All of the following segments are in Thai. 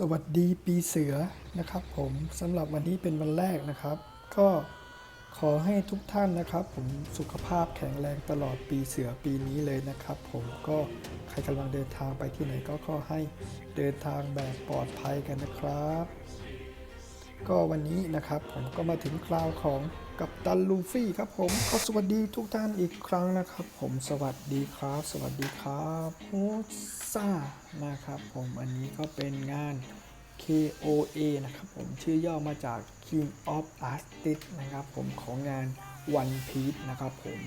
สวัสดีปีเสือนะครับผมสำหรับวันนี้เป็นวันแรกนะครับ ก็ขอให้ทุกท่านนะครับ ผมสุขภาพแข็งแรงตลอดปีเสือปีนี้เลยนะครับ ผมก็ใครกำลังเดินทางไปที่ไหนก็ขอให้เดินทางแบบปลอดภัยกันนะครับ ก็วันนี้นะครับผมก็มาถึงคราวของ กัปตันลูฟี่ครับผมก็สวัสดีทุกท่านอีกครั้งนะครับ ผมสวัสดีครับ สวัสดีครับโฮซ่านะครับ ผมอันนี้ก็เป็นงาน KOA นะครับผมชื่อย่อมาจาก King of Artists นะครับผมของงาน One Piece นะครับผม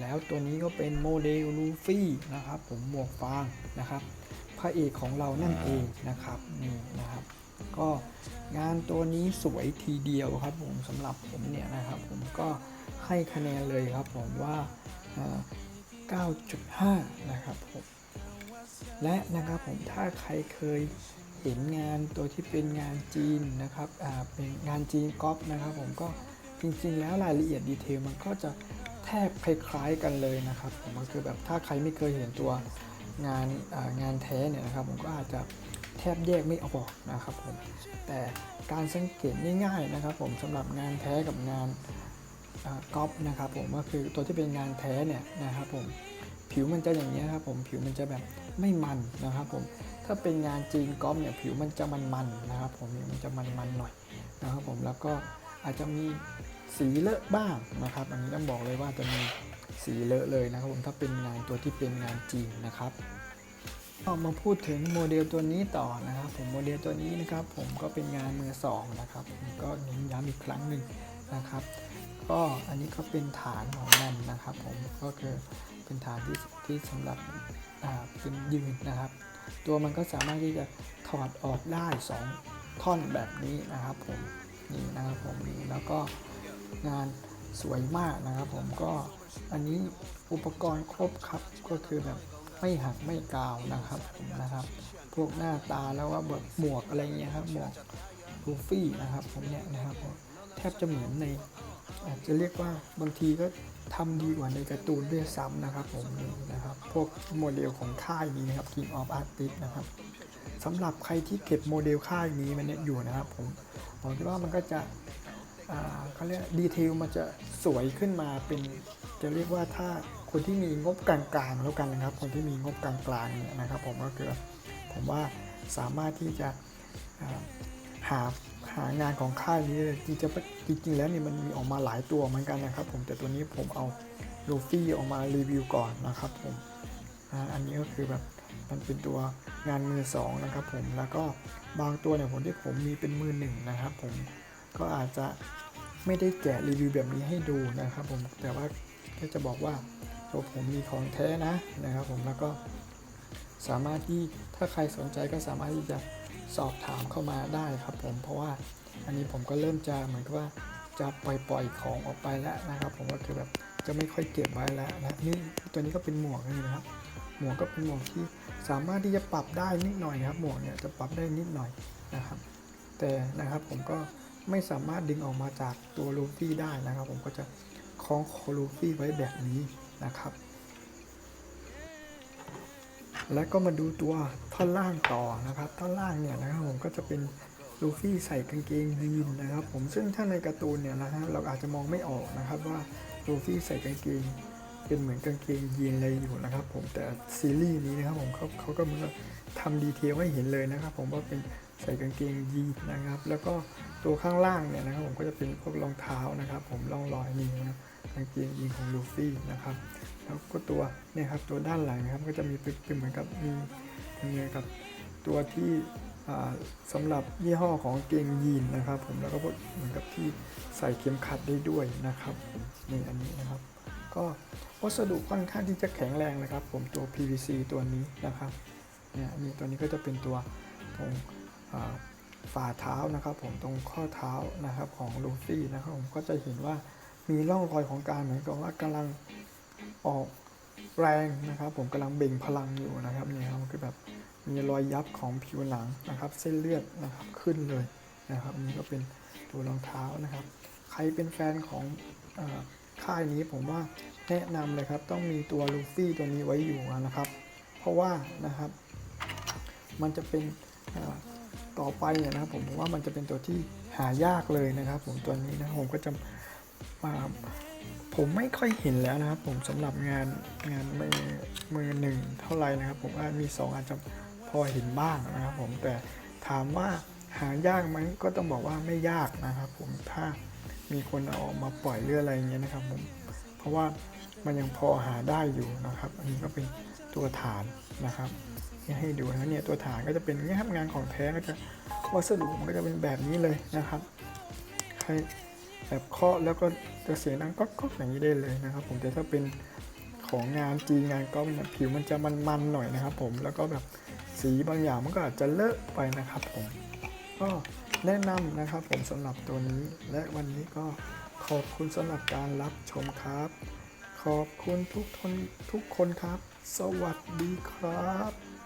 แล้วตัวนี้ก็เป็นโมเดลลูฟี่นะครับผมหมวกฟางนะครับพระเอกของเรานั่นเองนะครับนี่นะครับ ก็ งานตัวนี้สวยทีเดียวครับผมสำหรับผมเนี่ยนะครับ ผมก็ให้คะแนนเลยครับผมว่า 9.5 นะครับผมและนะครับผมถ้าใครเคยเห็นงานตัวที่เป็นงานจีนนะครับเป็นงานจีนก๊อปนะครับผมก็จริงๆแล้วรายละเอียดดีเทลมันก็จะแทบคล้ายๆกันเลยนะครับผมก็คือแบบถ้าใครไม่เคยเห็นตัวงานงานแท้เนี่ยนะครับผมก็อาจจะ แทบแยกไม่ออกนะครับผมแต่การสังเกตง่ายๆนะครับผมสำหรับงานแท้กับงานก๊อปนะครับผมก็คือตัวที่เป็นงานแท้เนี่ยนะครับผมผิวมันจะอย่างนี้ครับผมผิวมันจะแบบไม่มันนะครับผมถ้าเป็นงานจีนก๊อปเนี่ยผิวมันจะมันๆนะครับผมมันจะมันๆหน่อยนะครับผมแล้วก็อาจจะมีสีเลอะบ้างนะครับ อันนี้ต้องบอกเลยว่าจะมีสีเลอะเลยนะครับผมถ้าเป็นงานตัวที่เป็นงานจีนนะครับ มาพูดถึงโมเดลตัวนี้ต่อนะครับผมโมเดลตัวนี้นะครับ ผมก็เป็นงานมือสองนะครับผมก็เน้นย้ำอีกครั้งหนึ่งนะครับ ก็อันนี้ก็เป็นฐานของมันนะครับ ผมก็คือเป็นฐานที่ที่สำหรับเป็นยืนนะครับ ตัวมันก็สามารถที่จะถอดออกได้สองท่อนแบบนี้นะครับผมนี่นะครับผมนี่แล้วก็งานสวยมากนะครับ ผมก็อันนี้อุปกรณ์ครบครับก็คือแบบ ไม่หักไม่กาวนะครับผมนะครับ พวกหน้าตาแล้วว่าแบบหมวกอะไรเงี้ยครับหมวกลูฟี่นะครับผมเนี่ยนะครับแทบจะเหมือนในอาจจะเรียกว่าบางทีก็ทำดีกว่าในการ์ตูนด้วยซ้ำนะครับผมนี่นะครับ พวกโมเดลของค่ายนี้นะครับ King of Artist นะครับสำหรับใครที่เก็บโมเดลค่ายนี้มันเนี่ยอยู่นะครับผมผมคิดว่ามันก็จะเขาเรียกดีเทลมันจะสวยขึ้นมาเป็นจะเรียกว่าถ้า คนที่มีงบกลางๆแล้วกันนะครับ คนที่มีงบกลางๆเนี่ยนะครับ ผมก็คือผมว่าสามารถที่จะหาหางานของค่ายนี้จริงๆจริงๆแล้วเนี่ยมันมีออกมาหลายตัวเหมือนกันนะครับ ผมแต่ตัวนี้ผมเอาลูฟี่ออกมารีวิวก่อนนะครับผมอันนี้ก็คือแบบมันเป็นตัวงานมือสองนะครับ ผมแล้วก็บางตัวเนี่ยผมที่ผมมีเป็นมือหนึ่งนะครับ ผมก็อาจจะไม่ได้แกะรีวิวแบบนี้ให้ดูนะครับ ผมแต่ว่าแค่จะบอกว่า ตัวผมมีของแท้นะนะครับผมแล้วก็สามารถที่ถ้าใครสนใจก็สามารถที่จะสอบถามเข้ามาได้ครับผมเพราะว่าอันนี้ผมก็เริ่มจะเหมือนกับว่าจะปล่อยปล่อยของออกไปแล้วนะครับ ผมก็คือแบบจะไม่ค่อยเก็บไว้แล้วนะนี่ตัวนี้ก็เป็นหมวกนี่นะครับหมวกก็เป็นหมวกที่สามารถที่จะปรับได้นิดหน่อยครับ หมวกเนี่ยจะปรับได้นิดหน่อยนะครับ แต่นะครับผมก็ไม่สามารถดึงออกมาจากตัวลูฟี่ได้นะครับ ผมก็จะคล้องคอลูฟี่ไว้แบบนี้ นะครับ แล้วก็มาดูตัวท่อนล่างต่อนะครับ ท่อนล่างเนี่ยนะครับผมก็จะเป็นลูฟี่ใส่กางเกงยีนนะครับผมซึ่งถ้าในการ์ตูนเนี่ยนะฮะเราอาจจะมองไม่ออกนะครับว่าลูฟี่ใส่กางเกงเป็นเหมือนกางเกงยีนอะไรอยู่นะครับ ผมแต่ซีรีส์นี้นะครับผมเขาเขาก็เมือทำดีเทลให้เห็นเลยนะครับ ผมว่าเป็นใส่กางเกงยีนนะครับ แล้วก็ตัวข้างล่างเนี่ยนะครับผมก็จะเป็นพวกรองเท้านะครับ ผมร่องรอยนี่นะครับ กางเกงยีนของลูฟี่นะครับ แล้วก็ตัวเนี่ยครับตัวด้านหลังนะครับก็จะมีเป็นเหมือนกับมีเหมือนกับตัวที่อ่าสำหรับยี่ห้อของเกงยีนนะครับ ผมแล้วก็เหมือนกับที่ใส่เข็มขัดได้ด้วยนะครับนี่อันนี้นะครับ ก็วัสดุค่อนข้างที่จะแข็งแรงนะครับ ผมตัว PVC ตัวนี้นะครับเนี่ยนี่ตัวนี้ก็จะเป็นตัวตรงฝ่าเท้านะครับ ผมตรงข้อเท้านะครับของลูฟี่นะครับผมก็จะเห็นว่า มีร่องรอยของการเหมือนกับว่ากำลังออกแรงนะครับ ผมกำลังเบ่งพลังอยู่นะครับเนี่ยครับคือแบบมีรอยยับของผิวหนังนะครับ เส้นเลือดนะครับขึ้นเลยนะครับนี่ก็เป็นตัวรองเท้านะครับ ใครเป็นแฟนของค่ายนี้ผมว่าแนะนำเลยครับต้องมีตัวลูฟี่ตัวนี้ไว้อยู่นะครับ เพราะว่านะครับ มันจะเป็นต่อไปเนี่ยนะครับผมว่ามันจะเป็นตัวที่หายากเลยนะครับ ผมตัวนี้นะผมก็จะ ผมไม่ค่อยเห็นแล้วนะครับ ผมสำหรับงานงานมือมือหนึ่งเท่าไหร่นะครับ ผมมีสองอาจจะพอเห็นบ้างนะครับ ผมแต่ถามว่าหายากไหมก็ต้องบอกว่าไม่ยากนะครับ ผมถ้ามีคนเอาออกมาปล่อยหรืออะไรเงี้ยนะครับผมเพราะว่ามันยังพอหาได้อยู่นะครับ อันนี้ก็เป็นตัวฐานนะครับให้ดูนะเนี่ยตัวฐานก็จะเป็นอย่างนี้ครับงานของแท้ก็จะวัสดุมันก็จะเป็นแบบนี้เลยนะครับใคร แบบเคาะแล้วก็จะเสียงดังก็ก็อย่างนี้ได้เลยนะครับ ผมแต่ถ้าเป็นของงานจีงานก็เนี่ยผิวมันจะมันๆหน่อยนะครับ ผมแล้วก็แบบสีบางอย่างมันก็อาจจะเลอะไปนะครับผมก็แนะนำนะครับผมสำหรับตัวนี้ และวันนี้ก็ขอบคุณสำหรับการรับชมครับ ขอบคุณทุกคนทุกคนครับ สวัสดีครับ